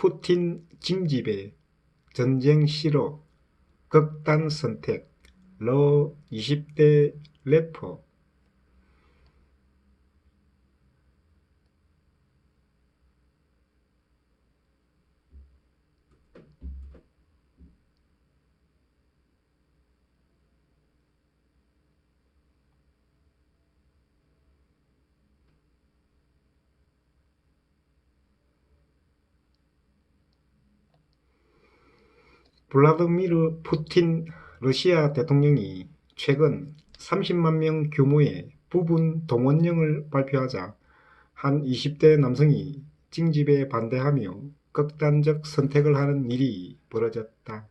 푸틴 징집에 전쟁 싫어 극단 선택 러 20대 래퍼 블라드미르 푸틴 러시아 대통령이 최근 30만 명 규모의 부분 동원령을 발표하자 한 20대 남성이 징집에 반대하며 극단적 선택을 하는 일이 벌어졌다.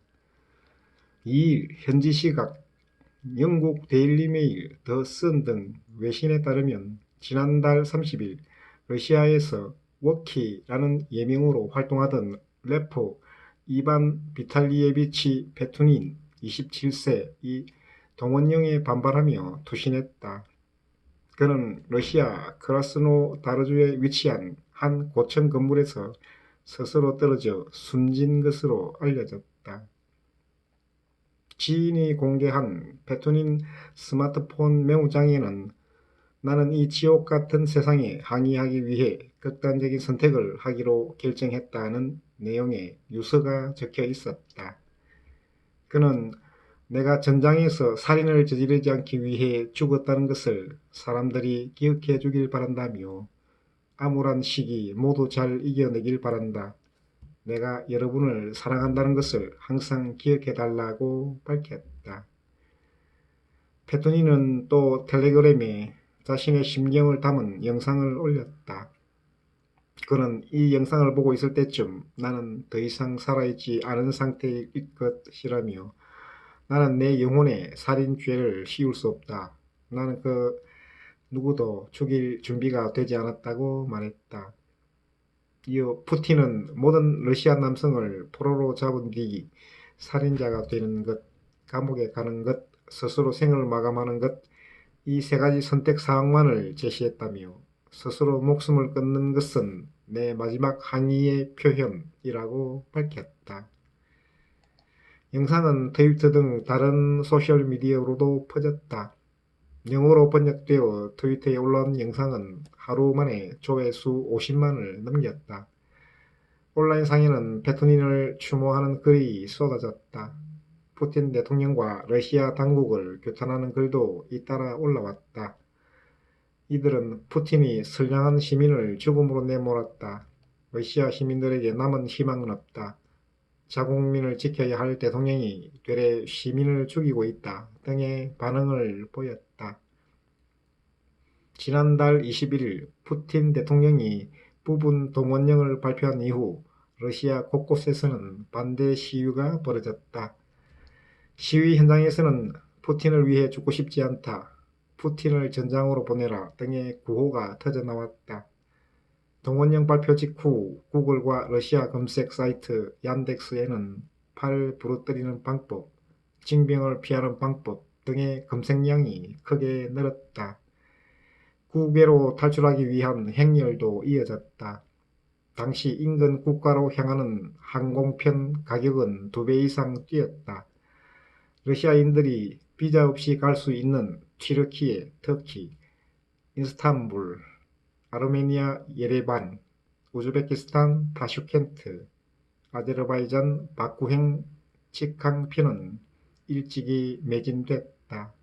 2일 현지 시각 영국 데일리메일, 더 슨 등 외신에 따르면 지난달 30일 러시아에서 워키라는 예명으로 활동하던 래퍼 이반 비탈리에비치 베투닌 27세 이 동원령에 반발하며 투신했다. 그는 러시아 크라스노다르주에 위치한 한 고층 건물에서 스스로 떨어져 숨진 것으로 알려졌다. 지인이 공개한 베투닌 스마트폰 메모장에는 나는 이 지옥 같은 세상에 항의하기 위해 극단적인 선택을 하기로 결정했다는 내용의 유서가 적혀 있었다. 그는 내가 전장에서 살인을 저지르지 않기 위해 죽었다는 것을 사람들이 기억해 주길 바란다며 암울한 시기 모두 잘 이겨내길 바란다. 내가 여러분을 사랑한다는 것을 항상 기억해 달라고 밝혔다. 페토니는 또 텔레그램에 자신의 심경을 담은 영상을 올렸다. 그는 이 영상을 보고 있을 때쯤 나는 더 이상 살아있지 않은 상태일 것이라며 나는 내 영혼에 살인 죄를 씌울 수 없다. 나는 그 누구도 죽일 준비가 되지 않았다고 말했다. 이어 푸틴은 모든 러시아 남성을 포로로 잡은 뒤 살인자가 되는 것, 감옥에 가는 것, 스스로 생을 마감하는 것, 이 세 가지 선택 사항만을 제시했다며 스스로 목숨을 끊는 것은 내 마지막 항의의 표현이라고 밝혔다. 영상은 트위터 등 다른 소셜미디어로도 퍼졌다. 영어로 번역되어 트위터에 올라온 영상은 하루 만에 조회수 50만을 넘겼다. 온라인 상에는 베토닌을 추모하는 글이 쏟아졌다. 푸틴 대통령과 러시아 당국을 규탄하는 글도 잇따라 올라왔다. 이들은 푸틴이 선량한 시민을 죽음으로 내몰았다. 러시아 시민들에게 남은 희망은 없다. 자국민을 지켜야 할 대통령이 되레 시민을 죽이고 있다 등의 반응을 보였다. 지난달 21일 푸틴 대통령이 부분 동원령을 발표한 이후 러시아 곳곳에서는 반대 시위가 벌어졌다. 시위 현장에서는 푸틴을 위해 죽고 싶지 않다. 푸틴을 전장으로 보내라 등의 구호가 터져나왔다. 동원령 발표 직후 구글과 러시아 검색 사이트 얀덱스에는 팔 부러뜨리는 방법, 징병을 피하는 방법 등의 검색량이 크게 늘었다. 국외로 탈출하기 위한 행렬도 이어졌다. 당시 인근 국가로 향하는 항공편 가격은 두 배 이상 뛰었다. 러시아인들이 비자 없이 갈 수 있는 튀르키예, 터키, 인스탄불, 아르메니아 예레반, 우즈베키스탄 타슈켄트, 아제르바이잔 바쿠행 직항편은 일찍이 매진됐다.